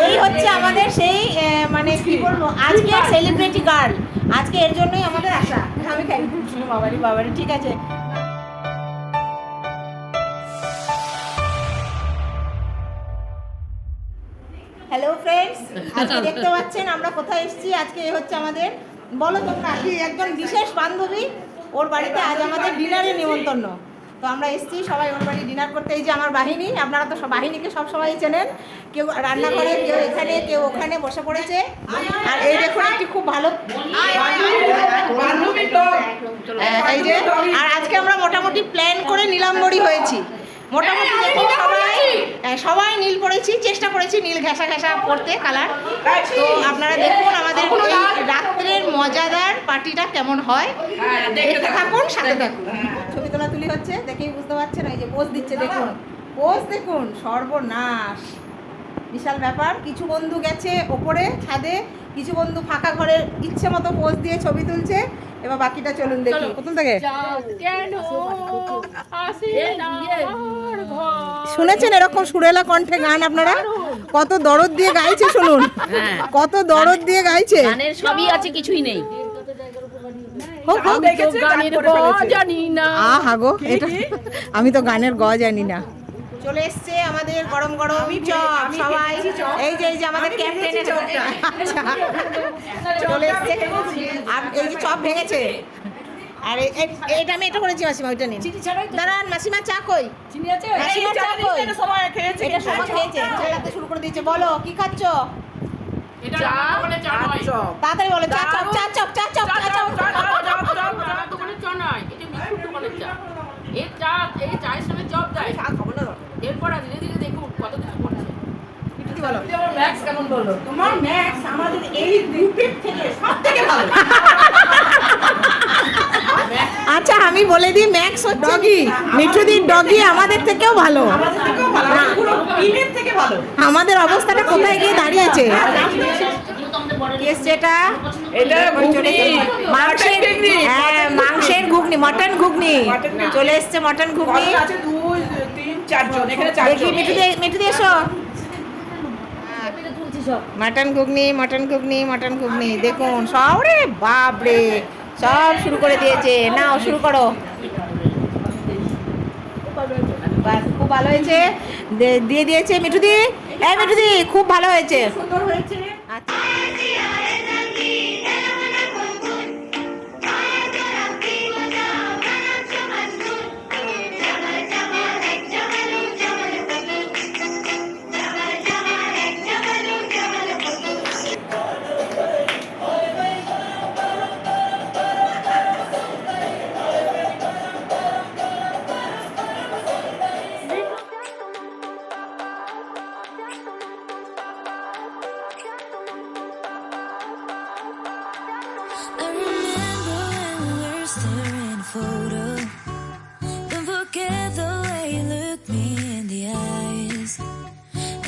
এই হচ্ছে আমাদের সেই মানে কি বলব, আজকে সেলিব্রিটি গার্ল আজকে এর জন্যই আমাদের আশা। আমি খাই। বাবারি বাবারি, ঠিক আছে। হ্যালো ফ্রেন্ডস আজকে দেখতে পাচ্ছেন, আমরা কোথায় এসেছি? আজকে হচ্ছে আমাদের, বলো তোমরা একজন বিশেষ বান্ধবী? ওর বাড়িতে আজ আমাদের ডিনারের নিমন্ত্রণ। তো আমরা এসেছি, সবাই ওর বাড়ি ডিনার করতে। এই যে আমার বাহিনী, আপনারা তো সব বাহিনীকে সব সবাই চেনেন। কেউ রান্না করে কেউ এখানে, কেউ ওখানে বসে পড়েছে। আর এই দেখুন, একটি খুব ভালো এই যে, আর আজকে আমরা মোটামুটি প্ল্যান করে নীলাম্বরী হয়েছি। মোটামুটি দেখুন সবাই হ্যাঁ, সবাই নীল পড়েছি চেষ্টা করেছি নীল ঘেঁষা ঘেঁষা পড়তে কালার। তো আপনারা দেখুন আমাদের এই রাত্রের মজাদার পার্টিটা কেমন হয়। দেখতে থাকুন। সাথে থাকুন। ছবি তোলা তুলি হচ্ছে দেখেই বুঝতে পারছেন এই যে পোজ দিচ্ছে দেখুন। পোজ দেখুন সর্বনাশ। বিশাল ব্যাপার কিছু বন্ধু গেছে ওপরে ছাদে কিছু বন্ধু ফাঁকা ঘরের ইচ্ছে মতো পোজ দিয়ে ছবি তুলছে। এবার বাকিটা চলুন দেখি। প্রথম থেকে। কেন? আসে না আমার ঘর? শুনেছেন এরকম সুরেলা কণ্ঠে গান আপনারা? কত দরদ দিয়ে গাইছে শুনুন। কত দরদ দিয়ে গাইছে। গানের সবই আছে কিছুই নেই। হোক, হোক। আমি তো গানের গ জানি না। চলে এসছে আমাদের গরম গরম চপ সবাই। এই যে এই যে আমাদের ক্যাপ্টেনের আচ্ছা। চলে এসছে। আর এই যে চপ ভেঙেছে। আর এটা আমি এটা করেছি মাসিমা ওইটা নিন। দাঁড়ান মাসিমা চা কই? মাসিমা চা কই? এটা সবাই খেয়েছে। শুরু করে দিয়েছে। বলো কি খাচ্ছ? চা? তাড়াতাড়ি বলো চা চপ চা চপ চা চপ চা চপ। চা দোকানের চা। এই চা এই চায়ের সঙ্গে চপ এরপর ধীরে ধীরে দেখুন কত কিছু করছে। কি বলো তোমার ম্যাক্স আমাদের এই গ্রুপের থেকে সব থেকে ভালো। আচ্ছা আমি বলে দিই ম্যাক্স হচ্ছে ডগি মিঠুদির ডগি আমাদের থেকেও ভালো। আমাদের থেকেও ভালো। আমাদের পুরো টিমের থেকে ভালো। আমাদের অবস্থাটা কোথায় গিয়ে দাঁড়িয়েছে? এটা এটা মাংসের হ্যাঁ মাংসের ঘুগনি মটন ঘুগনি। চলে এসছে মটন ঘুগনি। চারজন এখানে দেখি চারজন মিঠু দিয়ে এসো। মাটন ঘুগনি মটন ঘুগনি মটন ঘুগনি দেখুন সব রে বাপ রে সব শুরু করে দিয়েছে। নাও শুরু করো। খুব ভালো হয়েছে। দে- দিয়ে দিয়েছে মিঠুদি। এই মিঠুদি খুব ভালো হয়েছে। সুন্দর হয়েছে। আচ্ছা।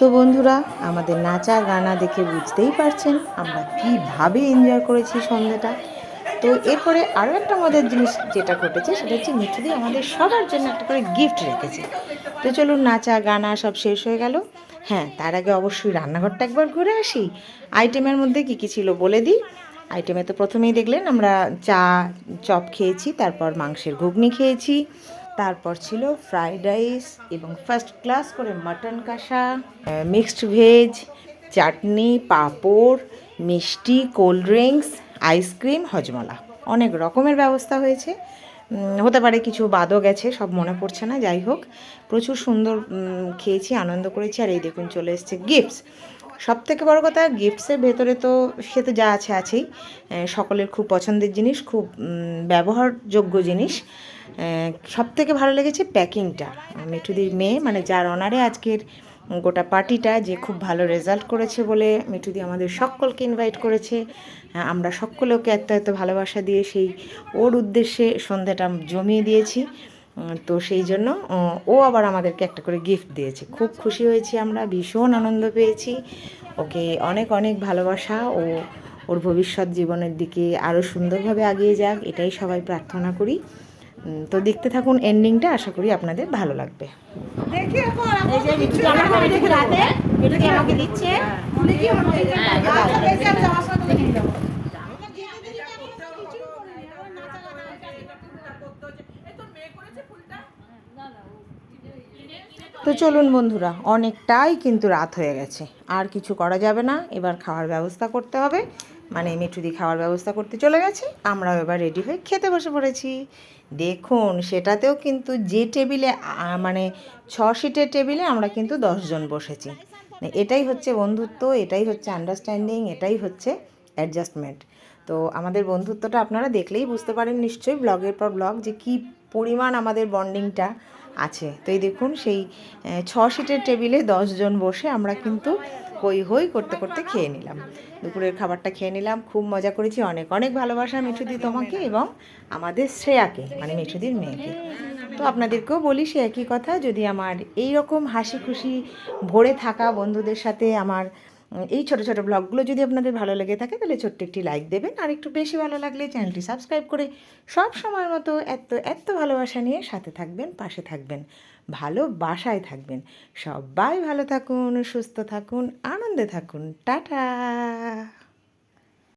তো বন্ধুরা, আমাদের নাচা গানা দেখে বুঝতেই পারছেন আমরা কীভাবে এনজয় করেছি সন্ধ্যাটা। তো এরপরে আরও একটা মজার জিনিস যেটা ঘটেছে, সেটা হচ্ছে মিঠুদি আমাদের সবার জন্য একটা করে গিফট রেখেছে। তো চলুন নাচা গানা সব শেষ হয়ে গেল। হ্যাঁ তার আগে অবশ্যই রান্নাঘরটা একবার ঘুরে আসি। আইটেমের মধ্যে কী কী ছিল বলে দিই। আইটেমে তো প্রথমেই দেখলেন আমরা চা, চপ খেয়েছি, তারপর মাংসের ঘুগনি খেয়েছি। তারপর ছিল ফ্রাইড রাইস এবং ফার্স্ট ক্লাস করে মাটন কষা মিক্সড ভেজ চাটনি, পাঁপড়, মিষ্টি কোল্ড ড্রিঙ্কস আইসক্রিম হজমলা। অনেক রকমের ব্যবস্থা হয়েছে। হতে পারে কিছু বাদও গেছে, সব মনে পড়ছে না, যাই হোক। প্রচুর সুন্দর খেয়েছি, আনন্দ করেছি। আর এই দেখুন, চলে এসছে গিফটস সব থেকে বড় কথা গিফটসের ভেতরে তো সে তো যা আছে, আছেই। সকলের খুব পছন্দের জিনিস, খুব ব্যবহারযোগ্য জিনিস। সব থেকে ভালো লেগেছে প্যাকিংটা। মিঠুদির মেয়ে মানে যার অনারে আজকের গোটা পার্টিটা যে খুব ভালো রেজাল্ট করেছে বলে মিঠুদি আমাদের সকলকে ইনভাইট করেছে। আমরা সকলে ওকে এত এত ভালোবাসা দিয়ে সেই ওর উদ্দেশ্যে সন্ধ্যাটা জমিয়ে দিয়েছি। তো সেই জন্য, ও আবার আমাদেরকে একটা করে গিফট দিয়েছে। খুব খুশি হয়েছি আমরা, ভীষণ আনন্দ পেয়েছি। ওকে অনেক অনেক ভালোবাসা। ও, ওর ভবিষ্যৎ জীবনের দিকে আরও সুন্দরভাবে এগিয়ে যাক, এটাই সবাই প্রার্থনা করি। তো দেখতে থাকুন এন্ডিংটা আশা করি আপনাদের ভালো লাগবে। দেখি এখন এই যে মিঠুদি আমার হাতে দেখে রাতে মিঠুদি আমাকে দিচ্ছে। দেখি আমার দেখি আমি আমার সাথে দেখে নিলাম। তো চলুন বন্ধুরা অনেকটাই কিন্তু রাত হয়ে গেছে। আর কিছু করা যাবে না এবার খাওয়ার ব্যবস্থা করতে হবে। মানে মিঠুদি খাওয়ার ব্যবস্থা করতে চলে গেছে। আমরাও এবার রেডি হয়ে খেতে বসে পড়েছি। দেখুন, সেটাতেও কিন্তু যে টেবিলে মানে ছ সিটের টেবিলে আমরা কিন্তু দশজন বসেছি। এটাই হচ্ছে বন্ধুত্ব, এটাই হচ্ছে আন্ডারস্ট্যান্ডিং এটাই হচ্ছে অ্যাডজাস্টমেন্ট তো আমাদের বন্ধুত্বটা আপনারা দেখলেই বুঝতে পারেন নিশ্চয়ই ব্লগের পর ব্লগ যে কি পরিমাণ আমাদের বন্ডিংটা আছে। তো এই দেখুন, সেই ছ সিটের টেবিলে দশজন বসে আমরা কিন্তু হই হই করতে করতে খেয়ে নিলাম। দুপুরের খাবারটা খেয়ে নিলাম, খুব মজা করেছি। অনেক অনেক ভালোবাসা মিঠুদি তোমাকে এবং আমাদের শ্রেয়াকে মানে মিঠুদির মেয়েকে। তো আপনাদেরকেও বলি সে একই কথা, যদি আমার এই রকম হাসি খুশি ভরে থাকা বন্ধুদের সাথে আমার এই ছোটো ছোটো ব্লগগুলো যদি আপনাদের ভালো লেগে থাকে, তাহলে ছোট্ট একটি লাইক দেবেন। আর একটু বেশি ভালো লাগলে চ্যানেলটি সাবস্ক্রাইব করে সব সময় মতো এত এত ভালোবাসা নিয়ে সাথে থাকবেন, পাশে থাকবেন ভালোবাসায় থাকবেন। সবাই ভালো থাকুন, সুস্থ থাকুন, আনন্দে থাকুন। টাটা!